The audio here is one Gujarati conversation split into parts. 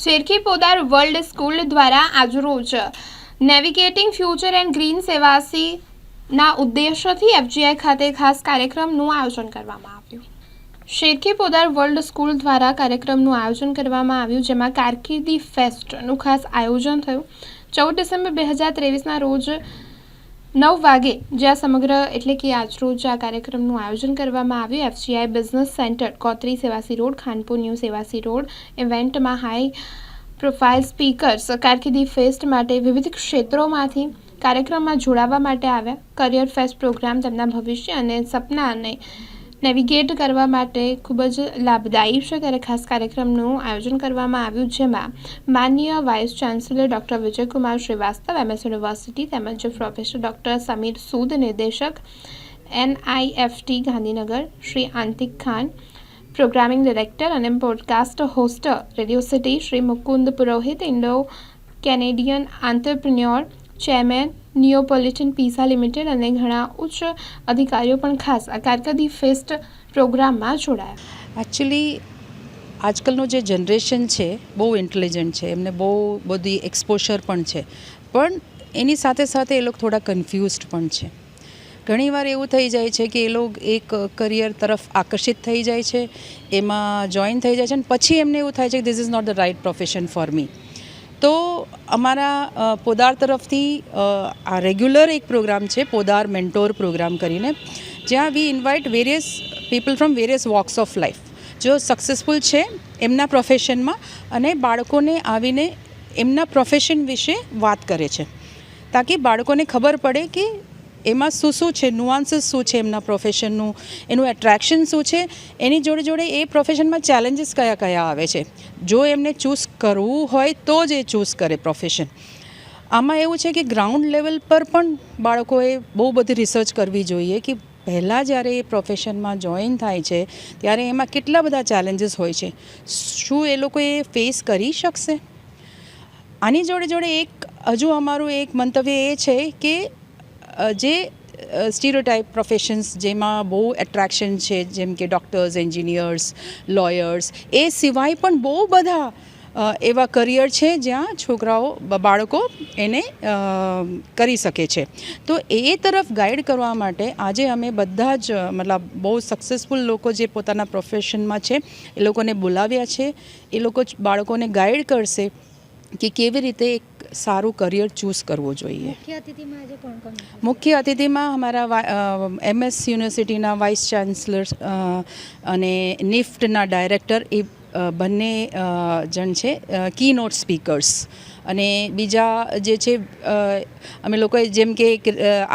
શેરખી પોદાર વર્લ્ડ સ્કૂલ દ્વારા આજરોજ navigating future and green Sevasi ના ઉદ્દેશ્યથી એફજીઆઈ ખાતે ખાસ કાર્યક્રમનું આયોજન કરવામાં આવ્યું. શેરખી પોદાર વર્લ્ડ સ્કૂલ દ્વારા કાર્યક્રમનું આયોજન કરવામાં આવ્યું, જેમાં કારકિર્દી ફેસ્ટનું ખાસ આયોજન થયું. ચૌદ ડિસેમ્બર બે હજાર ત્રેવીસના રોજ નવ વાગે જ્યાં સમગ્ર એટલે કે આજરોજ આ કાર્યક્રમનું આયોજન કરવામાં આવ્યું. FCI business centre કોતરી Sevasi road, Khanpur new Sevasi road. ઇવેન્ટમાં હાઈ પ્રોફાઇલ સ્પીકર્સ કારકિર્દી ફેસ્ટ માટે વિવિધ ક્ષેત્રોમાંથી કાર્યક્રમમાં જોડાવા માટે આવ્યા. કરિયર ફેસ્ટ પ્રોગ્રામ તેમના ભવિષ્ય અને સપનાને નેવિગેટ કરવા માટે ખૂબ જ લાભદાયી છે. ત્યારે ખાસ કાર્યક્રમનું આયોજન કરવામાં આવ્યું જેમાં માનનીય vice chancellor doctor Vijaykumar Shrivastava MS university તેમજ પ્રોફેસર ડૉક્ટર સમીર સૂદ, નિર્દેશક NIFT Gandhinagar Shri Antik Khan programming director અને podcast hoster radio city Shri Mukund Purohit Indo Canadian entrepreneur chairman Neapolitan pizza limited અને ઘણા ઉચ્ચ અધિકારીઓ પણ ખાસ આ કારકિર્દી ફેસ્ટ પ્રોગ્રામમાં જોડાયા. એકચ્યુઅલી આજકાલનું જે જનરેશન છે, બહુ ઇન્ટેલિજન્ટ છે, એમને બહુ બધી એક્સપોઝર પણ છે. પણ એની સાથે સાથે એ લોકો થોડા કન્ફ્યુઝડ પણ છે. ઘણીવાર એવું થઈ જાય છે કે એ લોકો એક કરિયર તરફ આકર્ષિત થઈ જાય છે, એમાં જોઈન થઈ જાય છે અને પછી એમને એવું થાય છે કે this is not the right profession for me તો અમારા પોદાર તરફથી આ રેગ્યુલર એક પ્રોગ્રામ છે, પોદાર મેન્ટોર પ્રોગ્રામ કરીને, જ્યાં we invite various people from various walks of life. જો સક્સેસફુલ છે એમના પ્રોફેશનમાં અને બાળકોને આવીને એમના પ્રોફેશન વિશે વાત કરે છે. તાકી બાળકોને ખબર પડે કે એમાં શું શું છે? નુઆન્સીસ શું છે એમના પ્રોફેશનનું એનું એટ્રેક્શન શું છે? એની જોડે જોડે એ પ્રોફેશનમાં ચેલેન્જીસ કયા કયા આવે છે? જો એમને ચૂઝ કરવું હોય તો જ એ ચૂઝ કરે પ્રોફેશન આમાં એવું છે કે ગ્રાઉન્ડ લેવલ પર પણ બાળકોએ બહુ બધી રિસર્ચ કરવી જોઈએ કે પહેલાં જ્યારે એ પ્રોફેશનમાં જોઈન થાય છે, ત્યારે એમાં કેટલા બધા ચેલેન્જીસ હોય છે? શું એ લોકો એ ફેસ કરી શકશે? આની જોડે જોડે એક, હજુ અમારું એક મંતવ્ય એ છે કે જે સ્ટીરોટાઈપ પ્રોફેશન્સ જેમાં બહુ એટ્રેક્શન છે, જેમ કે ડૉક્ટર્સ એન્જિનિયર્સ લોયર્સ એ સિવાય પણ બહુ બધા એવા કરિયર છે જ્યાં છોકરાઓ બાળકો એને કરી શકે છે. તો એ તરફ ગાઈડ કરવા માટે આજે અમે બધા જ, મતલબ બહુ સક્સેસફુલ લોકો જે પોતાના પ્રોફેશનમાં છે, એ લોકોને બોલાવ્યા છે. એ લોકો બાળકોને ગાઈડ કરશે કે કેવી રીતે સારું કરિયર ચૂઝ કરવું જોઈએ. મુખ્ય અતિથિમાં અમારા એમએસ યુનિવર્સિટીના વાઇસ ચાન્સલર અને નિફ્ટના ડાયરેક્ટર એ બંને જણ છે કી નોટ સ્પીકર્સ અને બીજા જે છે અમે લોકોએ જેમ કે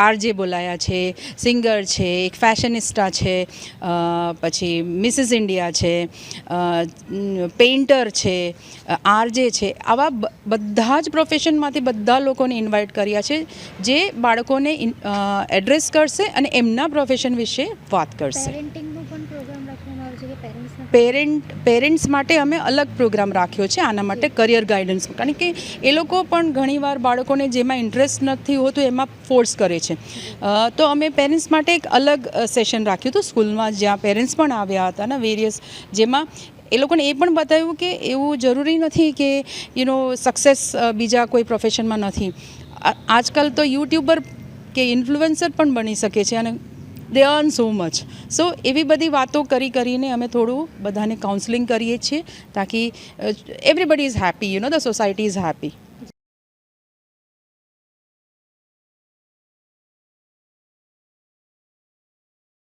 આરજે બોલાયા છે, સિંગર છે, એક ફેશનિસ્ટા છે પછી મિસિસ ઇન્ડિયા છે પેઇન્ટર છે આરજે છે. આવા બધા જ પ્રોફેશનમાંથી બધા લોકોને ઇન્વાઇટ કર્યા છે, જે બાળકોને એડ્રેસ કરશે અને એમના પ્રોફેશન વિશે વાત કરશે પેરેન્ટિંગનો પણ પ્રોગ્રામ રાખવામાં આવે છે કે પેરેન્ટ્સને પેરેન્ટ પેરેન્ટ્સ માટે અમે અલગ પ્રોગ્રામ રાખ્યો છે, આના માટે કરિયર ગાઈડન્સ કારણ કે એ લોકો પણ ઘણીવાર બાળકોને જેમાં ઇન્ટરેસ્ટ નથી હોતું એમાં ફોર્સ કરે છે. તો અમે પેરેન્ટ્સ માટે એક અલગ સેશન રાખ્યું હતું સ્કૂલમાં, જ્યાં પેરેન્ટ્સ પણ આવ્યા હતા ને વેરિયસ જેમાં એ લોકોને એ પણ બતાવ્યું કે એવું જરૂરી નથી કે યુ નો સક્સેસ બીજા કોઈ પ્રોફેશનમાં નથી. આજકાલ તો યુટ્યુબર કે ઇન્ફ્લુએન્સર પણ બની શકે છે અને દે અર્ન સો મચ સો એવી બધી વાતો કરી કરીને અમે થોડું બધાને કાઉન્સલિંગ કરીએ છીએ, તાકી everybody is happy you know the society is happy